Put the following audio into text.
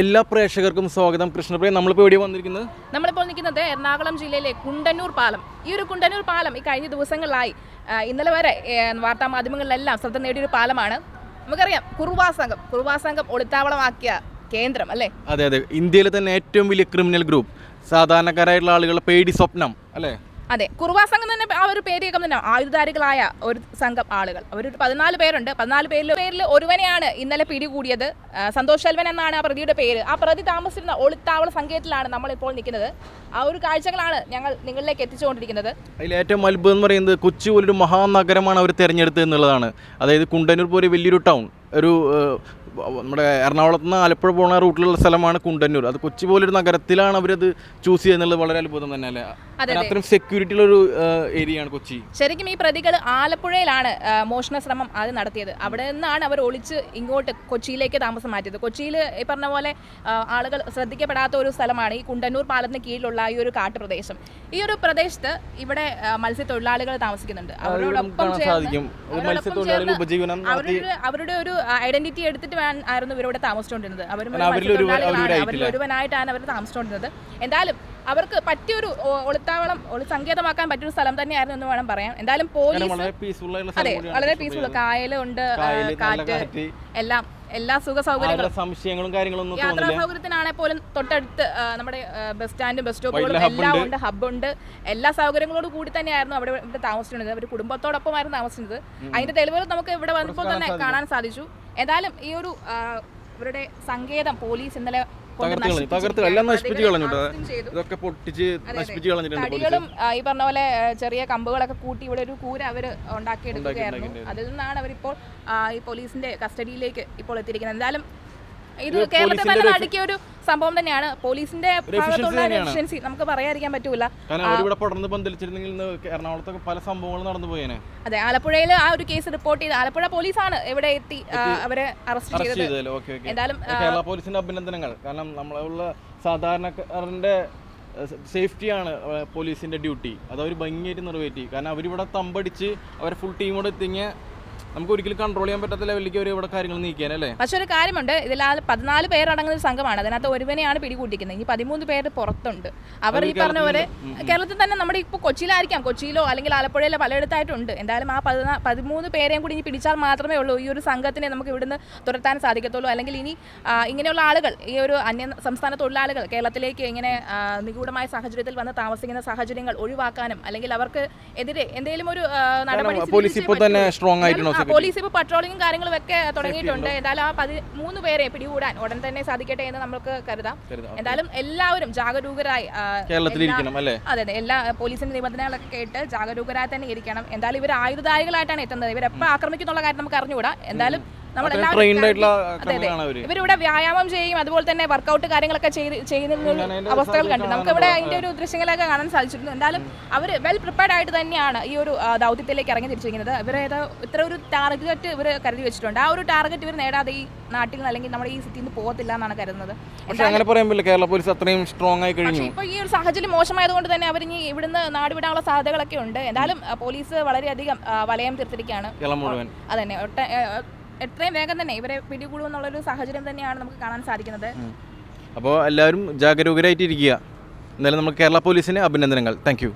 എല്ലാ പ്രേക്ഷകർക്കും സ്വാഗതം. കൃഷ്ണപ്രിയ നമ്മളിപ്പോൾ എവിടെ വന്നിരിക്കുന്നത്? നമ്മളിപ്പോൾ നിൽക്കുന്നത് എറണാകുളം ജില്ലയിലെ കുണ്ടന്നൂർ പാലം. ഈ ഒരു കുണ്ടന്നൂർ പാലം ഈ കഴിഞ്ഞ ദിവസങ്ങളിലായി ഇന്നലെ വരെ വാർത്താ മാധ്യമങ്ങളിലെല്ലാം ശ്രദ്ധ നേടിയൊരു പാലമാണ്. നമുക്കറിയാം കുറുവാ സംഘം കുറുവാ സംഘം ഒളിത്താവളമാക്കിയ കേന്ദ്രം അല്ലേ? അതെ അതെ. ഇന്ത്യയിലെ തന്നെ ഏറ്റവും വലിയ ക്രിമിനൽ ഗ്രൂപ്പ് സാധാരണക്കാരായിട്ടുള്ള ആളുകളുടെ പേടി സ്വപ്നം അല്ലേ? അതെ കുറുവാ സംഘം തന്നെ ആ ഒരു പേര് കേൾക്കുമ്പോൾ തന്നെ ആയുധധാരികളായ ഒരു സംഘം ആളുകൾ. അവരൊരു പതിനാല് പേരുണ്ട്. പതിനാല് പേരിൽ പേരിൽ ഒരുവനെയാണ് ഇന്നലെ പിടികൂടിയത്. സന്തോഷ് ശെൽവൻ എന്നാണ് ആ പ്രതിയുടെ പേര്. ആ പ്രതി താമസിച്ചിരുന്ന ഒളിത്താവള സങ്കേതത്തിലാണ് നമ്മളിപ്പോൾ നിൽക്കുന്നത്. ആ ഒരു കാഴ്ചകളാണ് ഞങ്ങൾ നിങ്ങളിലേക്ക് എത്തിച്ചുകൊണ്ടിരിക്കുന്നത്. അതിൽ ഏറ്റവും അത്ഭുതം എന്ന് പറയുന്നത് കൊച്ചി പോലൊരു മഹാനഗരമാണ് അവർ തിരഞ്ഞെടുത്തത് എന്നുള്ളതാണ്. അതായത് കുണ്ടന്നൂർ പോലെ വലിയൊരു ടൗൺ ഒരു നമ്മുടെ എറണാകുളത്ത് നിന്ന് ആലപ്പുഴ പോകുന്ന റൂട്ടിലുള്ള സ്ഥലമാണ് കുണ്ടന്നൂർ. അത് കൊച്ചി പോലൊരു നഗരത്തിലാണ് അവരത് ചൂസ് ചെയ്യുന്നത് വളരെ അത്ഭുതം തന്നെ അല്ലേ? അതെ. അത്രയും സെക്യൂരിറ്റി ഉള്ള ഒരു ഏരിയയാണ് കൊച്ചി. ശരിക്കും ഈ പ്രതികൾ ആലപ്പുഴയിലാണ് മോഷണ ശ്രമം അത് നടത്തിയത്. അവിടെ നിന്നാണ് അവർ ഒളിച്ച് ഇങ്ങോട്ട് കൊച്ചിയിലേക്ക് താമസം മാറ്റിയത്. കൊച്ചിയിൽ ഈ പറഞ്ഞ പോലെ ആളുകൾ ശ്രദ്ധിക്കപ്പെടാത്ത ഒരു സ്ഥലമാണ് ഈ കുണ്ടന്നൂർ പാലത്തിന് കീഴിലുള്ള ഈ ഒരു കാട്ടുപ്രദേശം. ഈ ഒരു പ്രദേശത്ത് ഇവിടെ മത്സ്യത്തൊഴിലാളികൾ താമസിക്കുന്നുണ്ട്. അവരോടൊപ്പം അവരുടെ ഒരു ഐഡന്റിറ്റി എടുത്തിട്ട് ആയിരുന്നു ഇവരോട് താമസിച്ചുകൊണ്ടിരുന്നത്. അവരും ഒരുവനായിട്ടാണ് അവർ താമസിച്ചുകൊണ്ടിരുന്നത്. എന്തായാലും അവർക്ക് പറ്റിയൊരു ഒളിത്താവളം ഒളി സങ്കേതമാക്കാൻ പറ്റിയൊരു സ്ഥലം തന്നെയായിരുന്നു എന്ന് വേണം പറയാം എന്തായാലും പോലീസ് അതെ വളരെ. പീസ്ഫുൾ കായലുണ്ട് കാറ്റ്. എല്ലാം എല്ലാ സുഖ സൗകര്യങ്ങളും കാര്യങ്ങളും സംശയങ്ങളും യാത്രാ സൗകര്യത്തിനാണെങ്കിൽ സൗകര്യത്തിനാണെ പോലും തൊട്ടടുത്ത് നമ്മുടെ ബസ് സ്റ്റാൻഡും ബസ് സ്റ്റോപ്പുകളും എല്ലാം ഉണ്ട്. ഉണ്ട് ഹബ്ബുണ്ട് എല്ലാ സൗകര്യങ്ങളോട് കൂടി തന്നെയായിരുന്നു അവിടെ ഇവിടെ താമസിച്ചിരുന്നത്. അവർ കുടുംബത്തോടൊപ്പമായിരുന്നു താമസിച്ചത് അതിന്റെ തെളിവുകൾ നമുക്ക് ഇവിടെ വന്നപ്പോൾ തന്നെ കാണാൻ സാധിച്ചു. ഏതായാലും ഈ ഒരു ഇവരുടെ സങ്കേതം പോലീസ് ഇന്നലെ തകർത്ത്. എല്ലാം നശിപ്പിച്ച് കളഞ്ഞിട്ട് ഇതൊക്കെ പൊട്ടിച്ച് നശിപ്പിച്ച് കളഞ്ഞിട്ടുണ്ട് തടികളും ഈ പറഞ്ഞ പോലെ ചെറിയ കമ്പുകളൊക്കെ കൂട്ടി ഇവിടെ ഒരു കൂര അവർ ഉണ്ടാക്കിയെടുക്കുകയായിരുന്നു. അതിൽ നിന്നാണ് അവരിപ്പോൾ ഈ പോലീസിന്റെ കസ്റ്റഡിയിലേക്ക് ഇപ്പോൾ എത്തിയിരിക്കുന്നത്. എന്തായാലും ഇത് കേരളത്തിൽ തന്നെ നടുക്കിയ ഒരു സംഭവം തന്നെയാണ്. പോലീസിന്റെ ഭാഗത്തുള്ള എഫിഷ്യൻസി നമുക്ക് പറയാതിരിക്കാൻ പറ്റൂല. എറണാകുളത്തൊക്കെ പല സംഭവങ്ങളും നടന്നു പോയേനെ. അതെ ആലപ്പുഴയിൽ ആ ഒരു കേസ് റിപ്പോർട്ട് ചെയ്ത് ആലപ്പുഴ പോലീസാണ് ഇവിടെ എത്തി അവരെ അറസ്റ്റ് ചെയ്തത്. എന്തായാലും കേരള പോലീസിന്റെ അഭിനന്ദനങ്ങൾ. കാരണം നമ്മളുള്ള സാധാരണക്കാരന്റെ സേഫ്റ്റിയാണ് പോലീസിന്റെ ഡ്യൂട്ടി. അത് അവർ ഭംഗിയായിട്ട് നിറവേറ്റി. കാരണം അവരിവിടെ തമ്പടിച്ച് അവരെ ഫുൾ ടീമോട് എത്തിങ്ങ നമുക്ക് ഒരിക്കലും കൺട്രോൾ ചെയ്യാൻ പറ്റാത്ത ലെവലിലേക്ക് അവർ ഇവിടെ കാര്യങ്ങൾ നീക്കാൻ അല്ലേ? പക്ഷെ ഒരു കാര്യമുണ്ട്. ഇതിൽ പതിനാല് പേരടങ്ങുന്ന ഒരു സംഘമാണ്. അതിനകത്ത് ഒരുവനെയാണ് പിടികൂട്ടിക്കുന്നത്. ഇനി പതിമൂന്ന് പേര് പുറത്തുണ്ട്. അവർ ഈ പറഞ്ഞ പോലെ കേരളത്തിൽ തന്നെ നമ്മുടെ ഇപ്പോൾ കൊച്ചിയിലായിരിക്കാം. കൊച്ചിയിലോ അല്ലെങ്കിൽ ആലപ്പുഴയിലോ പലയിടത്തായിട്ടുണ്ട്. എന്തായാലും ആ പതിനാ പതിമൂന്ന് പേരെയും കൂടി ഇനി പിടിച്ചാൽ മാത്രമേ ഉള്ളൂ. ഈ ഒരു സംഘത്തിനെ നമുക്ക് ഇവിടുന്ന് തുരത്താൻ സാധിക്കത്തുള്ളൂ. അല്ലെങ്കിൽ ഇനി ഇങ്ങനെയുള്ള ആളുകൾ ഈ ഒരു അന്യ സംസ്ഥാന തൊഴിലാളികൾ കേരളത്തിലേക്ക് ഇങ്ങനെ നിഗൂഢമായ സാഹചര്യത്തിൽ വന്ന് താമസിക്കുന്ന സാഹചര്യങ്ങൾ ഒഴിവാക്കാനും അല്ലെങ്കിൽ അവർക്ക് എതിരെ എന്തെങ്കിലും ഒരു നടപടി പോലീസ് ഇപ്പോൾ തന്നെ. സ്ട്രോങ് ആയിട്ടുണ്ടോ പോലീസ് ഇപ്പോൾ പട്രോളിങ്ങും കാര്യങ്ങളും ഒക്കെ തുടങ്ങിയിട്ടുണ്ട്. എന്തായാലും ആ പതിമൂന്ന് പേരെ പിടികൂടാൻ ഉടൻ തന്നെ സാധിക്കട്ടെ എന്ന് നമുക്ക് കരുതാം. എന്തായാലും എല്ലാവരും ജാഗരൂകരായി അതെ അതെ. എല്ലാ പോലീസിന്റെ നിബന്ധനകളൊക്കെ കേട്ട് ജാഗരൂകരായി തന്നെ ഇരിക്കണം. എന്തായാലും ഇവർ ആയുധധാരികളായിട്ടാണ് എത്തുന്നത്. ഇവരെപ്പോൾ ആക്രമിക്കുന്നുള്ള കാര്യം നമുക്ക് അറിഞ്ഞുകൂടാ. എന്തായാലും നമ്മൾ ഇവരിവിടെ വ്യായാമം ചെയ്യും അതുപോലെ തന്നെ വർക്കൗട്ട് കാര്യങ്ങളൊക്കെ ചെയ്യുന്ന അവസ്ഥകൾ കണ്ടു. നമുക്ക് ഇവിടെ അതിന്റെ ഒരു ദൃശ്യങ്ങളൊക്കെ കാണാൻ സാധിച്ചിരുന്നു എന്തായാലും അവർ വെൽ പ്രിപ്പയർഡ് ആയിട്ട് തന്നെയാണ് ഈ ഒരു ദൗത്യത്തിലേക്ക് ഇറങ്ങി തിരിച്ചിരിക്കുന്നത്. ഏതാ ഇത്ര ഒരു ടാർഗറ്റ് ഇവർ കരുതി വെച്ചിട്ടുണ്ട്. ആ ഒരു ടാർഗറ്റ് ഇവർ നേടാതെ ഈ നാട്ടിൽ നിന്ന് അല്ലെങ്കിൽ നമ്മുടെ ഈ സിറ്റിയിൽ നിന്ന് പോകത്തില്ല എന്നാണ് കരുതുന്നത്. പക്ഷേ അങ്ങനെ പറ്റില്ല. കേരള പോലീസ് അത്രയും സ്ട്രോങ് ആയി കഴിഞ്ഞു. ഇപ്പോൾ ഈ ഒരു സാഹചര്യം മോശമായതുകൊണ്ട് തന്നെ അവർ ഇനി ഇവിടുന്ന് നാടുവിടാനുള്ള സാധ്യതകളൊക്കെ ഉണ്ട്. എന്തായാലും പോലീസ് വളരെയധികം വലയം തീർത്തിരിക്കുകയാണ്. അതന്നെ. ഒട്ട- എത്രയും വേഗം തന്നെ ഇവരെ പിടികൂടുമെന്നുള്ളൊരു സാഹചര്യം തന്നെയാണ് നമുക്ക് കാണാൻ സാധിക്കുന്നത്. അപ്പോൾ എല്ലാവരും ജാഗരൂകരായിട്ടിരിക്കുക. എന്നാലും നമ്മൾ കേരള പോലീസിന് അഭിനന്ദനങ്ങൾ. താങ്ക്